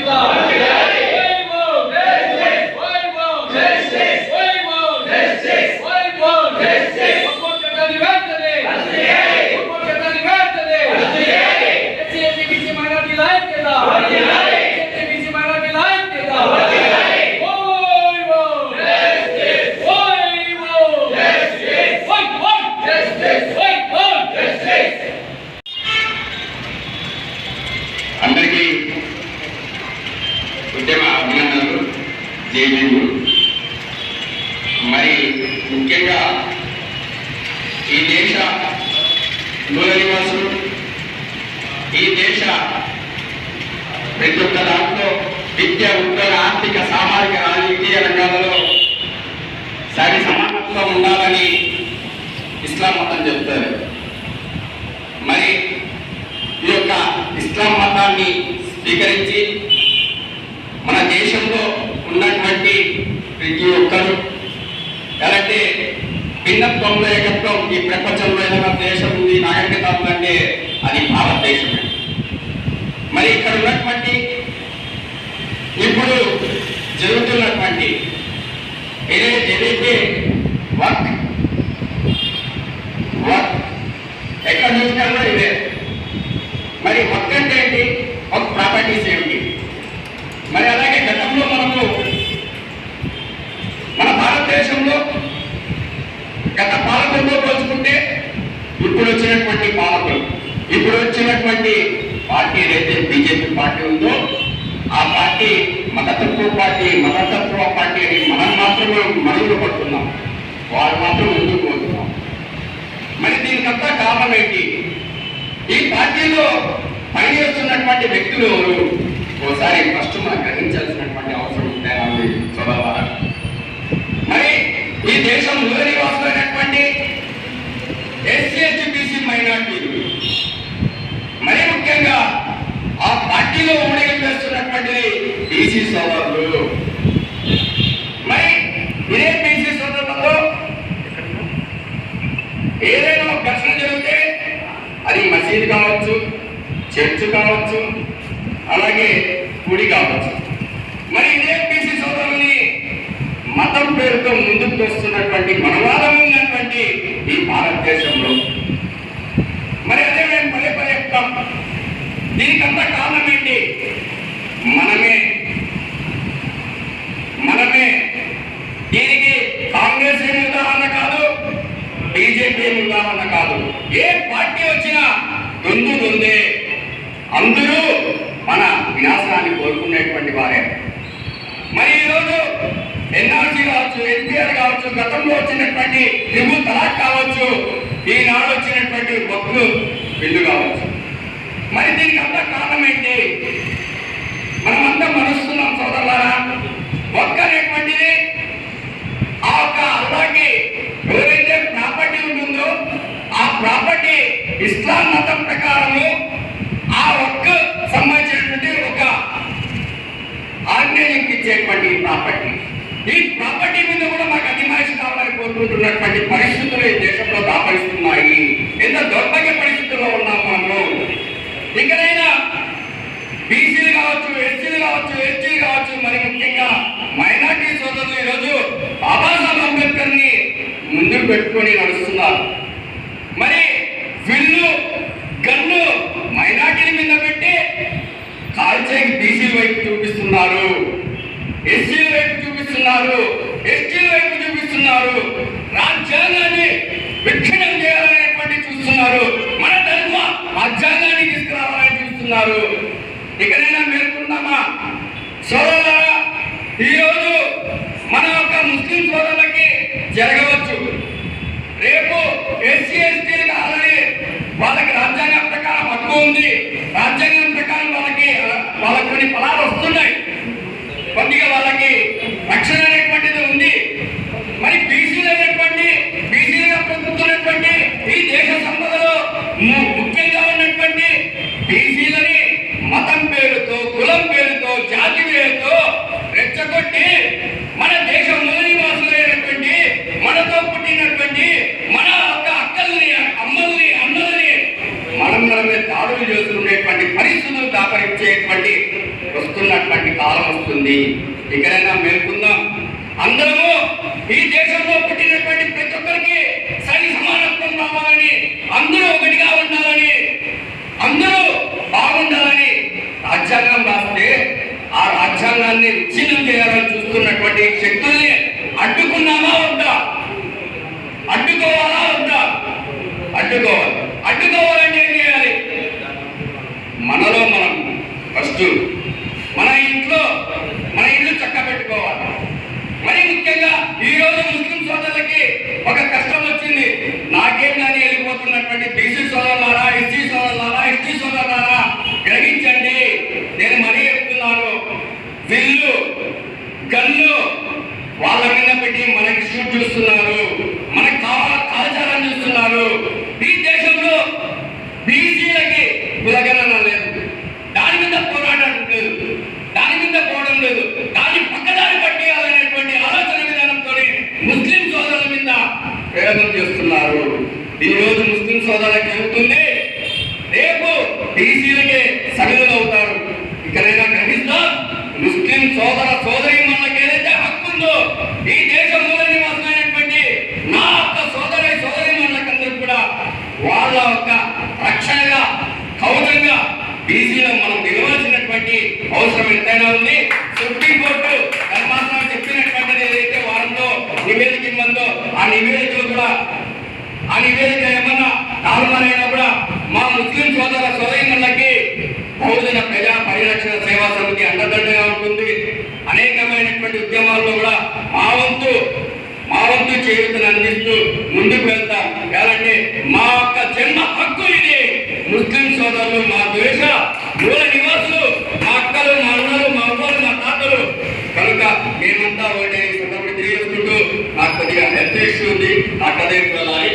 मिलेगा మూల నివాసులు ఈ దేశ ప్రతి ఒక్క దాంట్లో విద్య ఉద్యోగ ఆర్థిక సామాజిక రాజకీయ రంగాలలో సరి సమానత్వం ఉండాలని ఇస్లాం మతం చెప్తారు మరి ఈ యొక్క ఇస్లాం మతాన్ని స్వీకరించి మన దేశంలో ఉన్నటువంటి ప్రతి ఒక్కరు ఎలాంటి భిన్నత్వంలో ఏకత్వం ఈ ప్రపంచంలో అది భారతదేశమే మరి ఇక్కడ ఉన్నటువంటి ఇప్పుడు జరుగుతున్నటువంటి ఏదైతే వర్క్ వర్క్ ఎక్కడ చూసినా ఇదే. మరి వర్క్ అంటే ఏంటి? ఒక ప్రాపర్టీస్ ఏమిటి? మరి అలాగే గతంలో మనము మన భారతదేశంలో గత పాలకుల్లో పోల్చుకుంటే ఇప్పుడు వచ్చినటువంటి పాలకులు ఇప్పుడు వచ్చినటువంటి పార్టీ ఏదైతే బీజేపీ పార్టీ ఉందో ఆ పార్టీ మతతత్వ పార్టీ మతతత్వ పార్టీ అని మనం మాత్రమే మరుగులు పడుతున్నాం. వారు మాత్రం ముందుకు పోతున్నాం మరి దీనికంతా కారణం ఏంటి? ఈ పార్టీలో పనిచేస్తున్నటువంటి వ్యక్తులు ఎవరు? ఒకసారి ఫస్ట్ మనం గ్రహించాల్సినటువంటి అవసరం ఉంది స్వభావ మరి ఈ దేశం మూల నివాసులైనటువంటి ఎస్సీ ఎస్టీ బీసీ మైనార్టీలు మరి ముఖ్యంగా ఆ పార్టీలో ఊడిగం చేస్తున్నటువంటి బీసీ సోదరులు మరి ఇదే బీసీ సోదరులలో ఏదైనా ఒక ఘర్షణ జరిగితే అది మసీదు కావచ్చు చర్చ్ కావచ్చు అలాగే గుడి కావచ్చు. మరి ఇదే బీసీ సోదరుని మతం పేరుతో ముందుకు వస్తున్నటువంటి మనవాదం ఉన్నటువంటి ఈ భారతదేశంలో. మరి అదే మేము పదే పదే చెప్తాం. దీనికంతా కారణం ఏంటి? మనమే దీనికి కాంగ్రెస్ ఏమి ఉదాహరణ కాదు బీజేపీ ఉదాహరణ కాదు. ఏ పార్టీ వచ్చినా దొందు దొందే అందరూ మన వినాశనాన్ని కోరుకునేటువంటి వారే. మరి ఈరోజు ఎన్ఆర్సీ కావచ్చు ఎన్టీఆర్ కావచ్చు గతంలో వచ్చినటువంటి త్రిబుల్ తలాక్ కావచ్చు ఈనాడు వచ్చినటువంటి ఒక్కలు బిల్లు కావచ్చు. మరి దీనికి అంతా కారణం ఏంటి? మనమంతా మరుస్తున్నాం సోదరులారా ఒక్క అనేటువంటిది ఆ యొక్క అల్లాకి ఎవరైతే ప్రాపర్టీ ఉంటుందో ఆ ప్రాపర్టీ ఇస్లాం మతం ప్రకారము ఆ ఒక్క సంబంధించినటువంటి ఒక ఉండేటువంటి ఈ ప్రాపర్టీ ఈ ప్రాపర్టీ మీద కూడా మాకు అధిమాయిషి కావాలని కోరుకుంటున్నటువంటి పరిస్థితులు ఈ దేశంలో దాపరిస్తున్నాయి. ఎంత దౌర్భాగ్య పరిస్థితుల్లో ఉన్నాం మనము ఇకనైనా బీసీలు కావచ్చు ఎస్సీలు కావచ్చు ఎస్టీలు కావచ్చు మరి ముఖ్యంగా మైనార్టీ సోదరులు ఈరోజు బాబాసాహెబ్ అంబేద్కర్ని ముందుకు పెట్టుకొని నడుస్తున్నారు. మరి విల్లు గన్ను మైనార్టీల మీద పెట్టి కాల్చేకి బీసీల వైపు చూపిస్తున్నారు ఎస్సీల వైపు చూపిస్తున్నారు ఎస్టీల వైపు చూపిస్తున్నారు రాజ్యాంగాన్ని విచ్ఛిన్నం చేయాలనేటువంటి చూస్తున్నారు మన ధర్మ రాజ్యాంగాన్ని తీసుకురావాలని చూస్తున్నారు. ఇకనైనా మేల్కొన్నామా సోదరులారా ఈరోజు మన యొక్క ముస్లిం సోదరులకి జరగ పేరుతో కులం పేరుతో జాతి పేరుతో రెచ్చగొట్టి మన దేశం మూల నివాసులైనటువంటి మనతో పుట్టినటువంటి మన యొక్క అక్కల్ని అమ్మల్ని అన్నల్ని మనం మనమే దాడులు చేస్తుండేటువంటి పరిస్థితులు దాపరించేటువంటి వస్తున్నటువంటి కాలం వస్తుంది. ఇక్కడైనా మేల్కుందాం. అందరము ఈ దేశంలో పుట్టినటువంటి ప్రతి ఒక్కరికి సరి సమానత్వం రావాలని అందరూ ఒకటిగా ఉండాలని అందరూ రాజ్యాంగాన్ని విచ్ఛిన్నం చేయాలని చూస్తున్నటువంటి శక్తుల్ని అడ్డుకున్నామా వద్దా? అడ్డుకోవాలా వద్దా? అడ్డుకోవాలి. అడ్డుకోవాలంటే ఏం చేయాలి? మనలో మనం ఫస్ట్ మన ఇంట్లో మన ఇల్లు చక్క పెట్టుకోవాలి మరి ముఖ్యంగా ఈ రోజు ముస్లిం సోదరులకి ఒక కష్టం వచ్చింది నాకేం కానీ వెళ్ళిపోతున్నటువంటి బీసీ సోదరులారా ఎస్సీ సోదరులారా ఎస్టీ సోదరులారా గ్రహించండి నేను మరీ చెప్తున్నాను విల్లు గన్ను వాళ్ళ మీద పెట్టి మనకి షూట్ చూస్తున్నారు మనకి కావాల కాల్చాలని చూస్తున్నారు. ఈ దేశంలో బీసీలకి కులగణన లేదు. దాని మీద పోరాటం లేదు. దాని మీద పోవడం లేదు. దాన్ని పక్కదారి పట్టేయాలనేటువంటి ఆలోచన విధానంతో ముస్లిం సోదరుల మీద ప్రయోగం చేస్తున్నారు. ఈ రోజు ముస్లిం సోదరులకు చెబుతుంది రేపు బీసీలకే సమిధులు అవుతారు ఇక్కడైనా గ్రహిస్తాం ముస్లిం సోదర సోదరు మనకి ఏదైతే హక్కు ఉందో ఈ దేశంలో నివాసమైనటువంటి నా యొక్క సోదరి సోదరి మనకందరూ కూడా వాళ్ళ యొక్క రక్షణగా కవచంగా బీసీలో మనం నిలవాల్సినటువంటి అవసరం ఎంతైనా ఉంది. సుప్రీంకోర్టు ధర్మాసనం చెప్పినటువంటిది ఏదైతే వారంలో నివేదిక ఇవ్వందో ఆ నివేదికలు కూడా ఆ నివేదిక আপনাদের বেলায়